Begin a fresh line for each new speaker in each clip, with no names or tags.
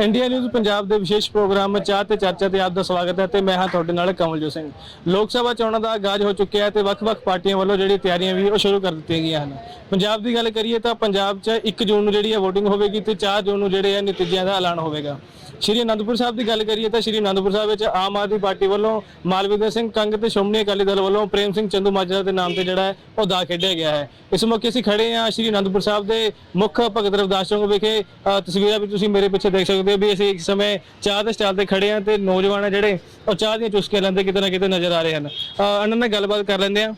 India news Punjab ਦੇ ਵਿਸ਼ੇਸ਼ programme ਚਾਹ ਤੇ ਚਰਚਾ ਤੇ ਆਪ ਦਾ ਸਵਾਗਤ ਹੈ ਤੇ ਮੈਂ ਹਾਂ ਤੁਹਾਡੇ ਨਾਲ ਕਮਲਜੋਤ ਸਿੰਘ। ਲੋਕ ਸਭਾ ਚੋਣਾਂ ਦਾ ਆਗਾਜ਼ ਹੋ ਚੁੱਕਿਆ ਹੈ ਤੇ ਵੱਖ-ਵੱਖ ਪਾਰਟੀਆਂ ਵੱਲੋਂ ਜਿਹੜੀ ਤਿਆਰੀਆਂ ਵੀ ਉਹ ਸ਼ੁਰੂ ਕਰ ਦਿੱਤੀਆਂ ਗਈਆਂ ਹਨ। ਪੰਜਾਬ ਦੀ ਗੱਲ ਕਰੀਏ ਤਾਂ ਪੰਜਾਬ 'ਚ 1 ਜੂਨ ਨੂੰ ਜਿਹੜੀ ਹੈ VOTING ਹੋਵੇਗੀ ਤੇ 4 ਜੂਨ ਨੂੰ ਜਿਹੜੇ ਹੈ ਨਤੀਜਿਆਂ ਦਾ ਐਲਾਨ ਹੋਵੇਗਾ। ਸ਼੍ਰੀ ਅਨੰਦਪੁਰ ਸਾਹਿਬ ਦੀ ਗੱਲ ਕਰੀਏ ਤਾਂ ਸ਼੍ਰੀ ਅਨੰਦਪੁਰ ਸਾਹਿਬ ਵਿੱਚ ਆਮ ਆਦਮੀ ਪਾਰਟੀ ਵੱਲੋਂ ਮਾਲਵਿੰਦਰ ਸਿੰਘ ਕੰਗ ਤੇ ਸ਼੍ਰੋਮਣੀ ਅਕਾਲੀ ਦਲ ਵੱਲੋਂ ਪ੍ਰੇਮ ਸਿੰਘ ਚੰਦੂ ਮਾਜਰਾ ਦੇ ਨਾਮ ਤੇ ਜਿਹੜਾ ਹੈ ਉਹ ਦਾ ਖੇਡਿਆ ਗਿਆ ਹੈ। ਇਸ ਮੌਕੇ ਅਸੀਂ ਖੜੇ ਹਾਂ ਸ਼੍ਰੀ ਅਨੰਦਪੁਰ ਸਾਹਿਬ ਦੇ ਮੁੱਖ ਭਗਤ ਰਵਿਦਾਸ ਚੌਂਕ ਵਿਖੇ। ਤਸਵੀਰਾਂ ਵੀ ਤੁਸੀਂ ਮੇਰੇ ਪਿੱਛੇ ਦੇਖ ਸਕਦੇ ਹੋ ਵੀ ਅਸੀਂ ਇੱਕ ਸਮੇਂ ਚਾਹ ਦੇ ਸਟਾਲ ਤੇ ਖੜੇ ਹਾਂ ਤੇ ਨੌਜਵਾਨ ਆ ਜਿਹੜੇ ਉਹ ਚਾਹ ਦੀਆਂ ਚੁਸਕੀਆਂ ਲੈਂਦੇ ਕਿਤੇ ਨਾ ਕਿਤੇ ਨਜ਼ਰ ਆ ਰਹੇ ਹਨ। ਅ, ਨਾਲ ਗੱਲਬਾਤ ਕਰ ਲੈਂਦੇ ਹਾਂ।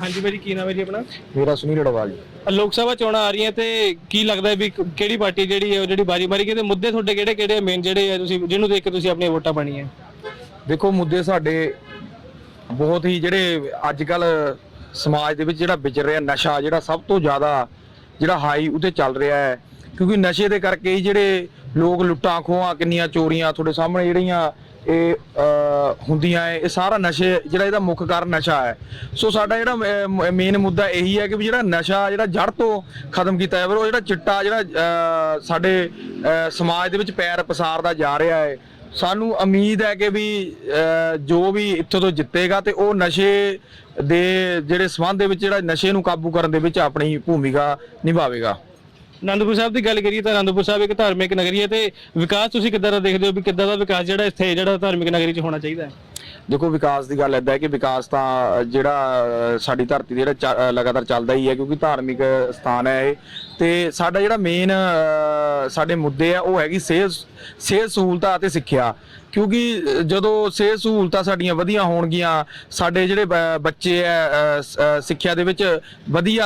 ਹਾਂਜੀ ਮੇਰੀ ਕੀ ਨਾਮ ਹੈ ਜੀ ਆਪਣਾ?
ਮੇਰਾ ਸੁਨੀਲ ਅਡਵਾਲ ਜੀ
ਲੋਕ ਸਭਾ ਚੋਣਾਂ ਆ ਰਹੀਆਂ ਤੇ ਕੀ ਲੱਗਦਾ ਹੈ ਵੀ ਕਿਹੜੀ ਪਾਰਟੀ ਜਿਹੜੀ ਹੈ ਉਹ ਜਿਹੜੀ ਬਾਰੀ ਮਾਰੀ ਤੇ ਮੁੱਦੇ ਤੁਹਾਡੇ ਕਿਹੜੇ ਕਿਹੜੇ ਮੇਨ ਜਿਹੜੇ ਆ ਤੁਸੀਂ ਜਿਹਨੂੰ ਦੇਖ ਕੇ ਤੁਸੀਂ ਆਪਣੀਆਂ ਵੋਟਾਂ ਪਾਣੀਆਂ
ਦੇਖੋ ਮੁੱਦੇ ਸਾਡੇ ਬਹੁਤ ਹੀ ਜਿਹੜੇ ਅੱਜ ਕੱਲ ਸਮਾਜ ਦੇ ਵਿੱਚ ਜਿਹੜਾ ਵਿਚਰ ਰਿਹਾ ਨਸ਼ਾ ਜਿਹੜਾ ਸਭ ਤੋਂ ਜ਼ਿਆਦਾ ਜਿਹੜਾ ਹਾਈ ਉਤੇ ਚੱਲ ਰਿਹਾ ਹੈ। ਕਿਉਂਕਿ ਨਸ਼ੇ ਦੇ ਕਰਕੇ ਹੀ ਜਿਹੜੇ ਲੋਕ ਲੁੱਟਾਂ ਖੋਹਾਂ ਕਿੰਨੀਆਂ ਚੋਰੀਆਂ ਤੁਹਾਡੇ ਸਾਹਮਣੇ ਜਿਹੜੀਆਂ ਇਹ ਹੁੰਦੀਆਂ ਹੈ ਇਹ ਸਾਰਾ ਨਸ਼ੇ, ਜਿਹੜਾ ਇਹਦਾ ਮੁੱਖ ਕਾਰਨ ਨਸ਼ਾ ਹੈ ਸੋ ਸਾਡਾ ਜਿਹੜਾ ਮੇਨ ਮੁੱਦਾ ਇਹੀ ਹੈ ਕਿ ਵੀ ਜਿਹੜਾ ਨਸ਼ਾ, ਜਿਹੜਾ ਜੜ ਤੋਂ ਖਤਮ ਕੀਤਾ ਜਾਵੇ, ਉਹ ਜਿਹੜਾ ਚਿੱਟਾ, ਜਿਹੜਾ ਸਾਡੇ ਸਮਾਜ ਦੇ ਵਿੱਚ ਪੈਰ ਪਸਾਰਦਾ ਜਾ ਰਿਹਾ ਹੈ ਸਾਨੂੰ ਉਮੀਦ ਹੈ ਕਿ ਵੀ ਜੋ ਵੀ ਇੱਥੋਂ ਤੋਂ ਜਿੱਤੇਗਾ ਤੇ ਉਹ ਨਸ਼ੇ ਦੇ, ਜਿਹੜੇ ਸਬੰਧ ਦੇ ਵਿੱਚ ਜਿਹੜਾ ਨਸ਼ੇ ਨੂੰ ਕਾਬੂ ਕਰਨ ਦੇ ਵਿੱਚ ਆਪਣੀ ਭੂਮਿਕਾ ਨਿਭਾਵੇਗਾ।
ਅਨੰਦਪੁਰ ਸਾਹਿਬ ਦੀ ਗੱਲ ਕਰੀਏ ਤਾਂ ਅਨੰਦਪੁਰ ਸਾਹਿਬ ਇੱਕ ਧਾਰਮਿਕ ਨਗਰੀ ਹੈ ਤੇ ਵਿਕਾਸ ਤੁਸੀਂ ਕਿੱਦਾਂ ਦਾ ਦੇਖਦੇ ਹੋ ਵੀ ਕਿੱਦਾਂ ਦਾ ਵਿਕਾਸ ਜਿਹੜਾ ਇੱਥੇ ਜਿਹੜਾ ਧਾਰਮਿਕ ਨਗਰੀ 'ਚ ਹੋਣਾ ਚਾਹੀਦਾ ਹੈ?
ਦੇਖੋ ਵਿਕਾਸ ਦੀ ਗੱਲ ਏਦਾਂ ਹੈ ਕਿ ਵਿਕਾਸ ਤਾਂ ਜਿਹੜਾ ਅਹ, ਸਾਡੀ ਧਰਤੀ ਦੇ ਜਿਹੜਾ ਚ- ਅਹ, ਲਗਾਤਾਰ ਚੱਲਦਾ ਹੀ ਹੈ ਕਿਉਂਕਿ ਧਾਰਮਿਕ ਸਥਾਨ ਹੈ ਇਹ। ਤੇ ਸਾਡਾ ਜਿਹੜਾ ਮੇਨ ਸਾਡੇ ਮੁੱਦੇ ਆ ਉਹ ਹੈਗੀ ਸਿਹਤ ਸਿਹਤ ਸਹੂਲਤਾਂ ਅਤੇ ਸਿੱਖਿਆ। ਕਿਉਂਕਿ ਜਦੋਂ ਸਿਹਤ ਸਹੂਲਤਾਂ ਸਾਡੀਆਂ ਵਧੀਆ ਹੋਣਗੀਆਂ ਸਾਡੇ ਜਿਹੜੇ ਬੱਚੇ ਅਹ, ਸਿੱਖਿਆ ਦੇ ਵਿੱਚ ਵਧੀਆ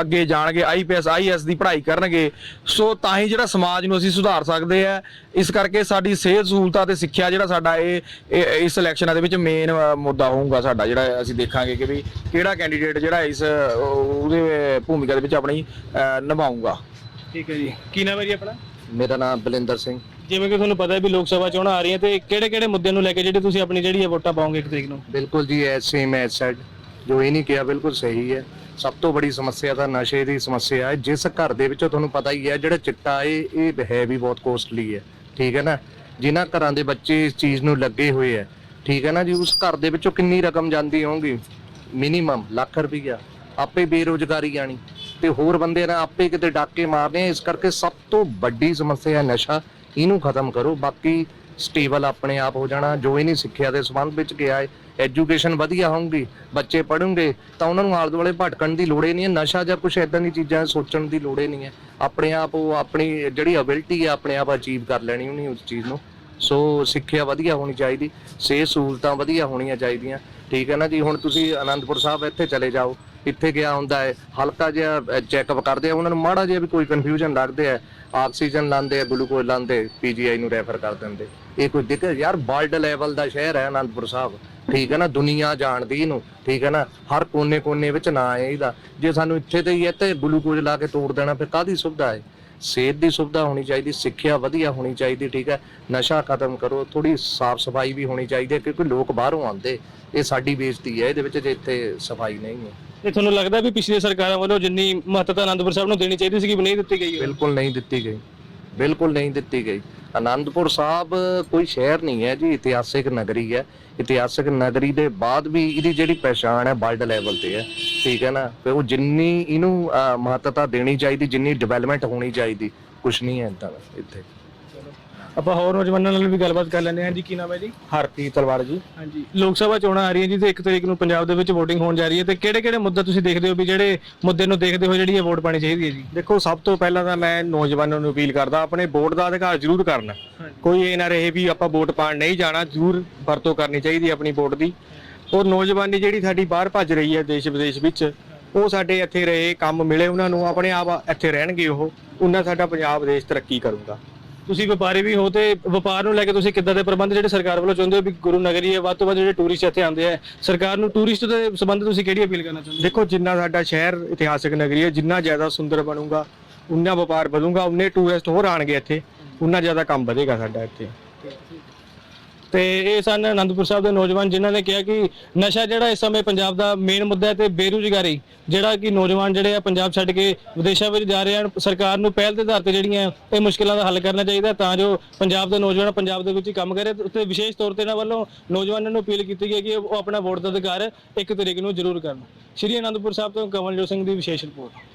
ਅੱਗੇ ਜਾਣਗੇ ਆਈਪੀਐਸ ਆਈਐਸ ਦੀ ਪੜ੍ਹਾਈ ਕਰਨਗੇ ਸੋ ਤਾਂ ਹੀ ਜਿਹੜਾ ਸਮਾਜ ਨੂੰ ਅਸੀਂ ਸੁਧਾਰ ਸਕਦੇ ਆ ਇਸ ਕਰਕੇ ਸਾਡੀ ਸਿਹਤ ਸਹੂਲਤਾਂ ਤੇ ਸਿੱਖਿਆ ਜਿਹੜਾ ਸਾਡਾ ਇਹ ਇਸ ਇਲੈਕਸ਼ਨਾਂ ਦੇ ਵਿੱਚ ਮੇਨ ਮੁੱਦਾ ਹੋਊਗਾ ਸਾਡਾ ਜਿਹੜਾ ਅਸੀਂ ਦੇਖਾਂਗੇ ਕਿ ਵੀ ਕਿਹੜਾ ਕੈਂਡੀਡੇਟ ਜਿਹੜਾ ਇਸ ਉਹਦੇ ਭੂਮਿਕਾ ਦੇ ਵਿੱਚ ਆਪਣੀ ਨਿਭਾਊਗਾ।
ਠੀਕ ਹੈ ਜੀ। ਕੀ ਨਾਮ ਹੈ ਜੀ ਆਪਣਾ?
ਮੇਰਾ ਨਾਮ ਬਲਿੰਦਰ ਸਿੰਘ।
ਜਿਵੇਂ ਕਿ ਤੁਹਾਨੂੰ ਪਤਾ ਹੈ ਵੀ ਲੋਕ ਸਭਾ ਚੋਣਾਂ ਆ ਰਹੀਆਂ ਤੇ ਕਿਹੜੇ ਕਿਹੜੇ ਮੁੱਦਿਆਂ ਨੂੰ ਲੈ ਕੇ ਜਿਹੜੇ ਤੁਸੀਂ ਆਪਣੀ ਜਿਹੜੀ ਹੈ ਵੋਟਾਂ ਪਾਓਗੇ ਇੱਕ ਤਰੀਕ ਨੂੰ?
ਬਿਲਕੁਲ ਜੀ ਐਸ ਸੇਮ ਸੈਡ ਜੋ ਇਹ ਨਹੀਂ ਕਿਹਾ ਬਿਲਕੁਲ ਸਹੀ ਹੈ। ਸਭ ਤੋਂ ਬੜੀ ਸਮੱਸਿਆ ਤਾਂ ਨਸ਼ੇ ਦੀ ਸਮੱਸਿਆ ਹੈ। ਜਿਸ ਘਰ ਦੇ ਵਿੱਚੋਂ ਤੁਹਾਨੂੰ ਪਤਾ ਹੀ ਹੈ, ਜਿਹੜਾ ਚਿੱਟਾ ਇਹ ਇਹ ਹੈ ਵੀ ਬਹੁਤ ਕੋਸਟਲੀ ਹੈ। ਠੀਕ ਹੈ ਨਾ? ਜਿਨ੍ਹਾਂ ਘਰਾਂ ਦੇ ਬੱਚੇ ਇਸ ਚੀਜ਼ ਨੂੰ ਲੱਗੇ ਹੋਏ ਹੈ। ਠੀਕ ਹੈ ਨਾ ਜੀ? ਉਸ ਘਰ ਦੇ ਵਿੱਚੋਂ ਕਿੰਨੀ ਰਕਮ ਜਾਂਦੀ ਹੋਊਗੀ? ਮਿਨੀਮਮ ਲੱਖ ਰੁਪਈਆ। ਆਪੇ ਬੇਰੋਜ਼ਗਾਰੀ ਆਣੀ। ਤੇ ਹੋਰ ਬੰਦੇ ਨੇ ਆਪੇ ਕਿਤੇ ਡਾਕੇ ਮਾਰਨੇ ਆ। ਇਸ ਕਰਕੇ ਸਭ ਤੋਂ ਵੱਡੀ ਸਮੱਸਿਆ ਹੈ ਨਸ਼ਾ। ਇਹਨੂੰ ਖਤਮ ਕਰੋ। ਬਾਕੀ ਸਟੇਬਲ ਆਪਣੇ ਆਪ ਹੋ ਜਾਣਾ। ਜੋ ਇਹ ਸਿੱਖਿਆ ਦੇ ਸੰਬੰਧ ਵਿੱਚ ਗਿਆ ਹੈ ਐਜੂਕੇਸ਼ਨ ਵਧੀਆ ਹੋਊਗੀ, ਬੱਚੇ ਪੜ੍ਹਨਗੇ, ਤਾਂ ਉਹਨਾਂ ਨੂੰ ਆਲੇ ਦੁਆਲੇ ਭਟਕਣ ਦੀ ਲੋੜ ਹੀ ਨਹੀਂ ਹੈ। ਨਸ਼ਾ ਜਾਂ ਕੁਝ ਐਦਾਂ ਦੀ ਚੀਜ਼ਾਂ ਸੋਚਣ ਦੀ ਲੋੜ ਹੀ ਨਹੀਂ ਹੈ। ਆਪਣੇ ਆਪ ਉਹ ਆਪਣੀ ਜਿਹੜੀ ਅਬਿਲਿਟੀ ਹੈ, ਆਪਣੇ ਆਪ ਅਚੀਵ ਕਰ ਲੈਣੀ ਉਹਨੇ ਉਸ ਚੀਜ਼ ਨੂੰ। ਸੋ ਸਿੱਖਿਆ ਵਧੀਆ ਹੋਣੀ ਚਾਹੀਦੀ। ਸਿਹਤ ਸਹੂਲਤਾਂ ਵਧੀਆ ਹੋਣੀਆਂ ਚਾਹੀਦੀਆਂ। ਠੀਕ ਹੈ ਨਾ ਜੀ? ਹੁਣ ਤੁਸੀਂ ਆਨੰਦਪੁਰ ਸਾਹਿਬ ਇੱਥੇ ਚਲੇ ਜਾਓ। ਕਿੱਥੇ ਗਿਆ ਹੁੰਦਾ ਹੈ, ਹਲਕਾ ਜਿਹਾ ਚੈੱਕਅਪ ਕਰਦੇ ਆ, ਉਹਨਾਂ ਨੂੰ ਮਾੜਾ ਜਿਹਾ ਵੀ ਕੋਈ ਕਨਫਿਊਜ਼ਨ ਲੱਗਦੇ ਆ, ਆਕਸੀਜਨ ਲਾਉਂਦੇ ਆ ਗਲੂਕੋਜ਼ ਲਾਉਂਦੇ, ਪੀਜੀਆਈ ਨੂੰ ਰੈਫਰ ਕਰ ਦਿੰਦੇ। ਇਹ ਕੋਈ ਦਿੱਕਤ, ਯਾਰ ਵਰਲਡ ਲੈਵਲ ਦਾ ਸ਼ਹਿਰ ਹੈ ਅਨੰਦਪੁਰ ਸਾਹਿਬ, ਠੀਕ ਹੈ ਨਾ, ਦੁਨੀਆ ਜਾਣਦੀ ਇਹਨੂੰ, ਠੀਕ ਹੈ ਨਾ, ਹਰ ਕੋਨੇ-ਕੋਨੇ ਵਿੱਚ ਨਾਂ ਹੈ ਇਹਦਾ। ਜੇ ਸਾਨੂੰ ਇੱਥੇ ਤੇ ਹੀ ਇੱਥੇ ਗਲੂਕੋਜ਼ ਲਾ ਕੇ ਤੋੜ ਦੇਣਾ, ਫਿਰ ਕਾਦੀ ਸੁਵਿਧਾ ਹੈ? ਸਿਹਤ ਦੀ ਸੁਵਿਧਾ ਹੋਣੀ ਚਾਹੀਦੀ ਸਿੱਖਿਆ ਵਧੀਆ ਹੋਣੀ ਚਾਹੀਦੀ ਠੀਕ ਹੈ। ਨਸ਼ਾ ਖਤਮ ਕਰੋ ਥੋੜੀ ਸਾਫ਼ ਸਫ਼ਾਈ ਵੀ ਹੋਣੀ ਚਾਹੀਦੀ ਹੈ ਕਿਉਂਕਿ ਲੋਕ ਬਾਹਰੋਂ ਆਉਂਦੇ ਇਹ ਸਾਡੀ ਬੇਇੱਜ਼ਤੀ ਹੈ ਇਹਦੇ ਵਿੱਚ ਜੇ ਇੱਥੇ ਸਫ਼ਾਈ ਨਹੀਂ ਹੈ।
ਤੇ ਤੁਹਾਨੂੰ ਲੱਗਦਾ ਵੀ ਪਿਛਲੀ ਸਰਕਾਰਾਂ ਵੱਲੋਂ ਜਿੰਨੀ ਮਹੱਤਤਾ ਅਨੰਦਪੁਰ ਸਾਹਿਬ ਨੂੰ ਦੇਣੀ ਚਾਹੀਦੀ ਸੀ ਕਿ ਨਹੀਂ ਦਿੱਤੀ ਗਈ
ਬਿਲਕੁਲ ਨਹੀਂ ਦਿੱਤੀ ਗਈ। ਬਿਲਕੁਲ ਨਹੀਂ ਦਿੱਤੀ ਗਈ। ਆਨੰਦਪੁਰ ਸਾਹਿਬ ਕੋਈ ਸ਼ਹਿਰ ਨਹੀਂ ਹੈ ਜੀ, ਇਤਿਹਾਸਿਕ ਨਗਰੀ ਹੈ। ਇਤਿਹਾਸਿਕ ਨਗਰੀ ਦੇ ਬਾਅਦ ਵੀ ਇਹਦੀ ਜਿਹੜੀ ਪਛਾਣ ਹੈ ਵਰਲਡ ਲੈਵਲ ਤੇ ਹੈ। ਠੀਕ ਹੈ ਨਾ? ਤੇ ਉਹ ਜਿੰਨੀ ਇਹਨੂੰ ਮਹੱਤਤਾ ਦੇਣੀ ਚਾਹੀਦੀ, ਜਿੰਨੀ ਡਿਵੈਲਪਮੈਂਟ ਹੋਣੀ ਚਾਹੀਦੀ ਕੁਝ ਨਹੀਂ ਹੈ ਇਦਾਂ ਇੱਥੇ।
ਆਪਾਂ ਹੋਰ ਨੌਜਵਾਨਾਂ ਨਾਲ ਵੀ ਗੱਲਬਾਤ ਕਰ ਲੈਂਦੇ ਹਾਂ ਜੀ ਕੀ ਨਾਮ ਹੈ ਜੀ?
ਹਰਪ੍ਰੀਤ ਤਲਵਾਰ ਜੀ।
ਹਾਂਜੀ ਲੋਕ ਸਭਾ ਚੋਣਾਂ ਆ ਰਹੀਆਂ ਜੀ ਤੇ 1 ਤਰੀਕ ਨੂੰ ਪੰਜਾਬ ਦੇ ਵਿੱਚ VOTING ਹੋਣ ਜਾ ਰਹੀ ਹੈ ਤੇ ਕਿਹੜੇ ਕਿਹੜੇ ਮੁੱਦੇ ਤੁਸੀਂ ਦੇਖਦੇ ਹੋ ਵੀ ਜਿਹੜੇ ਮੁੱਦੇ ਨੂੰ ਦੇਖਦੇ ਹੋ ਜਿਹੜੀ ਇਹ ਵੋਟ ਪਾਣੀ ਚਾਹੀਦੀ ਹੈ ਜੀ?
ਦੇਖੋ ਸਭ ਤੋਂ ਪਹਿਲਾਂ ਤਾਂ ਮੈਂ ਨੌਜਵਾਨਾਂ ਨੂੰ ਅਪੀਲ ਕਰਦਾ ਆਪਣੇ ਵੋਟ ਦਾ ਅਧਿਕਾਰ ਜ਼ਰੂਰ ਕਰਨਾ। ਕੋਈ ਇਹ ਨਾ ਰਹੇ ਵੀ ਆਪਾਂ ਵੋਟ ਪਾਣ ਨਹੀਂ ਜਾਣਾ ਜ਼ਰੂਰ ਵਰਤੋਂ ਕਰਨੀ ਚਾਹੀਦੀ ਆਪਣੀ ਵੋਟ ਦੀ। ਔਰ ਨੌਜਵਾਨੀ ਜਿਹੜੀ ਸਾਡੀ ਬਾਹਰ ਭੱਜ ਰਹੀ ਹੈ ਦੇਸ਼ ਵਿਦੇਸ਼ ਵਿੱਚ ਉਹ ਸਾਡੇ ਇੱਥੇ ਰਹੇ ਕੰਮ ਮਿਲੇ ਉਹਨਾਂ ਨੂੰ ਆਪਣੇ ਆਪ ਇੱਥੇ ਰਹਿਣਗੇ ਉਹ ਉਹਨਾਂ ਸਾਡਾ ਪੰਜਾਬ ਦੇਸ਼ ਤਰੱਕੀ ਕਰੂਗਾ।
ਤੁਸੀਂ ਵਪਾਰੀ ਵੀ ਹੋ ਤੇ ਵਪਾਰ ਨੂੰ ਲੈ ਕੇ ਤੁਸੀਂ ਕਿੱਦਾਂ ਦੇ ਪ੍ਰਬੰਧ ਜਿਹੜੇ ਸਰਕਾਰ ਵੱਲੋਂ ਚਾਹੁੰਦੇ ਹੋ ਵੀ ਗੁਰੂ ਨਗਰੀ ਹੈ ਵੱਧ ਤੋਂ ਵੱਧ ਜਿਹੜੇ ਟੂਰਿਸਟ ਇੱਥੇ ਆਉਂਦੇ ਆ ਸਰਕਾਰ ਨੂੰ ਟੂਰਿਸਟ ਦੇ ਸੰਬੰਧ ਤੁਸੀਂ ਕਿਹੜੀ ਅਪੀਲ ਕਰਨਾ ਚਾਹੁੰਦੇ
ਦੇਖੋ, ਜਿੰਨਾ ਸਾਡਾ ਸ਼ਹਿਰ ਇਤਿਹਾਸਕ ਨਗਰੀ ਹੈ, ਜਿੰਨਾ ਜ਼ਿਆਦਾ ਸੁੰਦਰ ਬਣੂਗਾ, ਉਨਾ ਵਪਾਰ ਵਧੂਗਾ, ਉਨੇ ਟੂਰਿਸਟ ਹੋਰ ਆਣਗੇ ਇੱਥੇ, ਉਨਾ ਜ਼ਿਆਦਾ ਕੰਮ ਵਧੇਗਾ ਸਾਡਾ ਇੱਥੇ।
ਤੇ ਇਹ ਸਨ ਅਨੰਦਪੁਰ ਸਾਹਿਬ ਦੇ ਨੌਜਵਾਨ ਜਿਨ੍ਹਾਂ ਨੇ ਕਿਹਾ ਕਿ ਨਸ਼ਾ ਜਿਹੜਾ ਇਸ ਸਮੇਂ ਪੰਜਾਬ ਦਾ ਮੇਨ ਮੁੱਦਾ ਹੈ ਤੇ ਬੇਰੁਜ਼ਗਾਰੀ, ਜਿਹੜਾ ਕਿ ਨੌਜਵਾਨ ਜਿਹੜੇ ਆ ਪੰਜਾਬ ਛੱਡ ਕੇ ਵਿਦੇਸ਼ਾਂ ਵਿੱਚ ਜਾ ਰਹੇ ਹਨ, ਸਰਕਾਰ ਨੂੰ ਪਹਿਲ ਦੇ ਆਧਾਰ ਤੇ ਜਿਹੜੀਆਂ ਇਹ ਮੁਸ਼ਕਲਾਂ ਦਾ ਹੱਲ ਕਰਨਾ ਚਾਹੀਦਾ ਤਾਂ ਜੋ ਪੰਜਾਬ ਦੇ ਨੌਜਵਾਨ ਪੰਜਾਬ ਦੇ ਵਿੱਚ ਹੀ ਕੰਮ ਕਰੇ ਤੇ ਵਿਸ਼ੇਸ਼ ਤੌਰ ਤੇ ਇਹਨਾਂ ਵੱਲੋਂ ਨੌਜਵਾਨਾਂ ਨੂੰ ਅਪੀਲ ਕੀਤੀ ਗਈ ਹੈ ਕਿ ਉਹ ਆਪਣਾ ਵੋਟ ਦਾ ਅਧਿਕਾਰ ਇੱਕ ਤਰੀਕ ਨੂੰ ਜ਼ਰੂਰ ਕਰਨ। ਸ਼੍ਰੀ ਅਨੰਦਪੁਰ ਸਾਹਿਬ ਤੋਂ ਕਮਲਜੋਤ ਸਿੰਘ ਦੀ ਵਿਸ਼ੇਸ਼ ਰਿਪੋਰਟ।